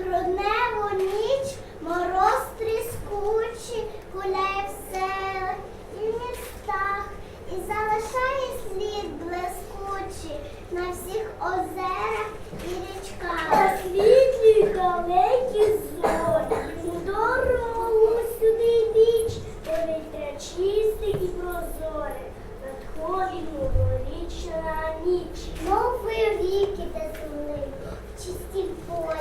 ранку ніч, мороз тріскучий, гуляє в селах і в містах, і залишає слід блискучий на всіх озерах і річках. Дорогу сюди біч, повітря чисте і прозоре, надходить новорічна ніч. Мови віки та чисті полі.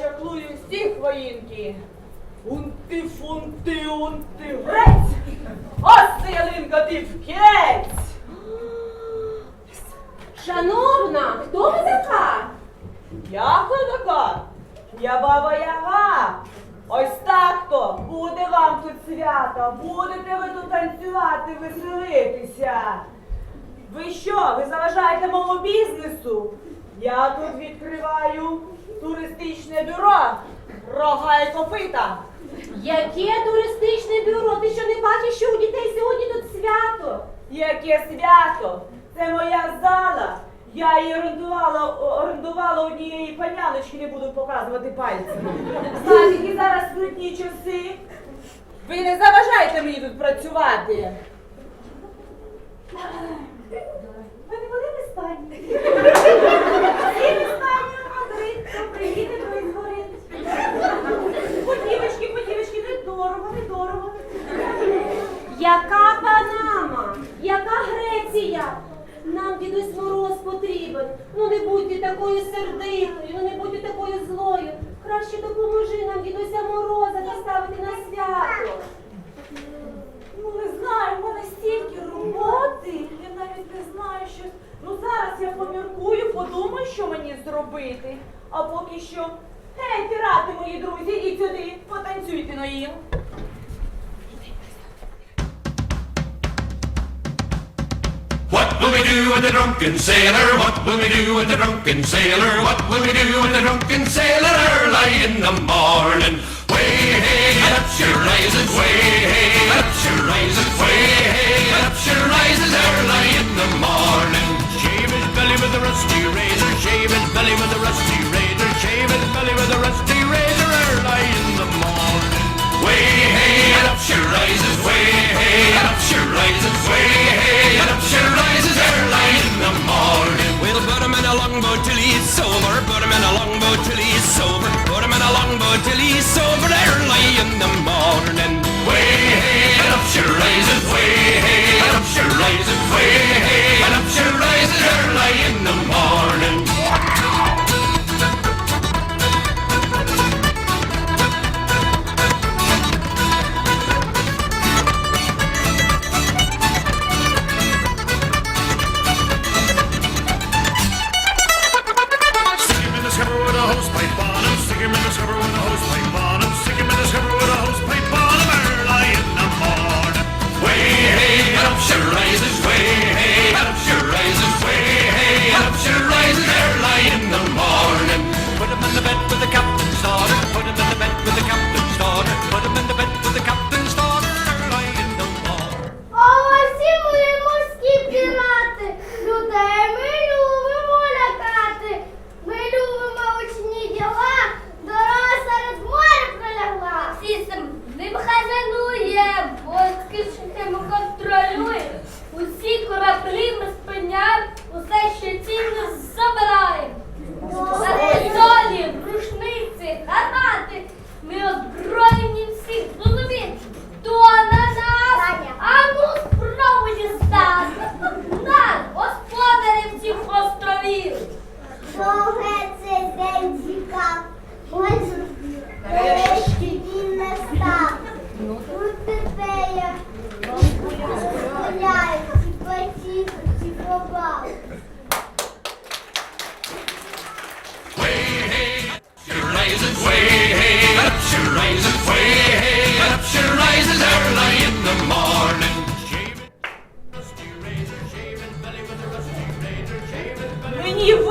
Зачаклую всіх воїнки. Унти, фунти, унти, грець. Ось це ялинка ти вкець. Шановна, хто ви така? Я хто така? Я баба Яга. Ось так то буде вам тут свято, будете ви тут танцювати, веселитися. Ви що, ви заважаєте моєму бізнесу? Я тут відкриваю туристичне бюро. Рога і копита. Яке туристичне бюро? Ти що не бачиш, що у дітей сьогодні тут свято? Яке свято! Це моя зала. Я її орендувала, орендувала однієї паняночки, не буду показувати пальцем. Знаєте, які зараз скрутні часи. Ви не заважайте мені тут працювати. Ви не? Сіли спати, Андрій, то приїде, то й згорить. Подівочки, подівочки, недорого, недорого. Яка Панама? Яка Греція? Нам дідусь Мороз потрібен. Ну не будьте такою сердитою, ну не будьте такою злою. Краще допоможи нам дідуся Мороза доставити на свято. Ну не знаю, в мене стільки роботи. Я навіть не знаю, що. Ну зараз я поміркую, подумаю, що мені зробити. А поки що. Гей, пірати, мої друзі, ідіть сюди, потанцюйте на їм. What will we do with the drunken sailor? What will we do with the drunken sailor? What will we do with the drunken sailor early in the morning? Way hey, up she rises, way hey, up she rises, way hey, up she rises early in the morning. Shave his belly with a rusty razor, shave his belly with a rusty razor, his belly with a rusty razor early in the morning. Way hey, up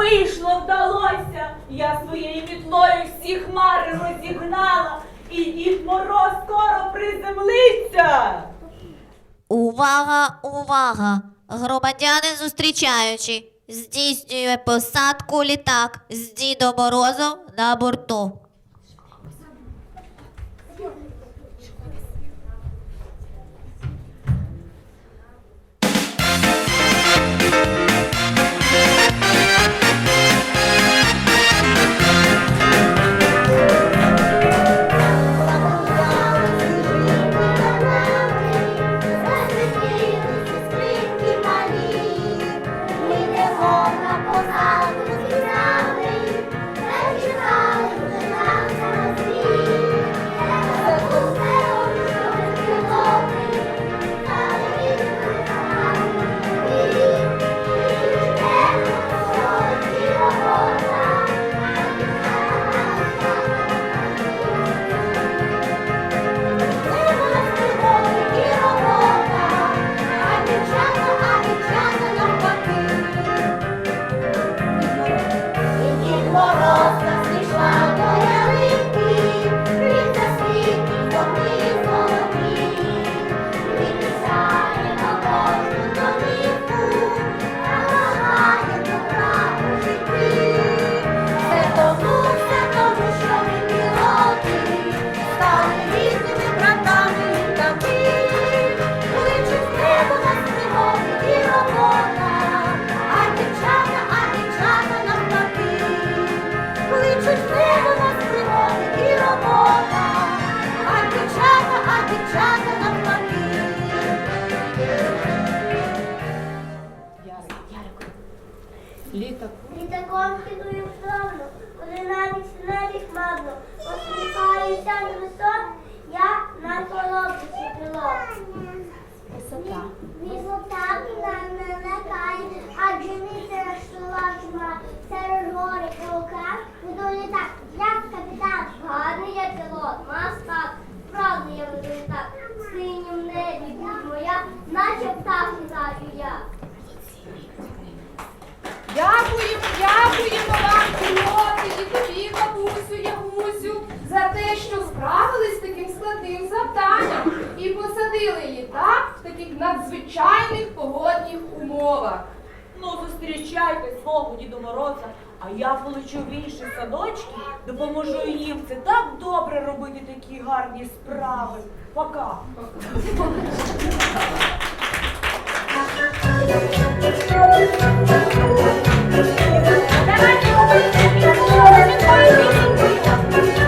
вийшло, вдалося. Я своєю мітлою всі хмари розігнала, і Дід Мороз скоро приземлиться. Увага, увага! Громадяни зустрічаючі, здійснює посадку літак з Дідом Морозом на борту. дівчата навпаки. Літак. Літаком хитую втомно, коли навіть небі хмарно, посміхаюся на висок, я на коробці пілот. Висота. Висота мене не лякає, адже не це наштула чума, серед гори по руках, буду літак, я капітан, гарний я пілот, мав спати справді я веду літак. В синім небі будь моя, наче птах літаю я. Дякуємо, дякуємо вам, пілоти, і тобі, бабусю, Ягусю, за те, що справились з таким складним завданням і посадили літак в таких надзвичайних погодних умовах. Ну, зустрічайте свого Діду Мороза, а я получу інші садочки, допоможу їм. Це так добре робити такі гарні справи. Пока. Давайте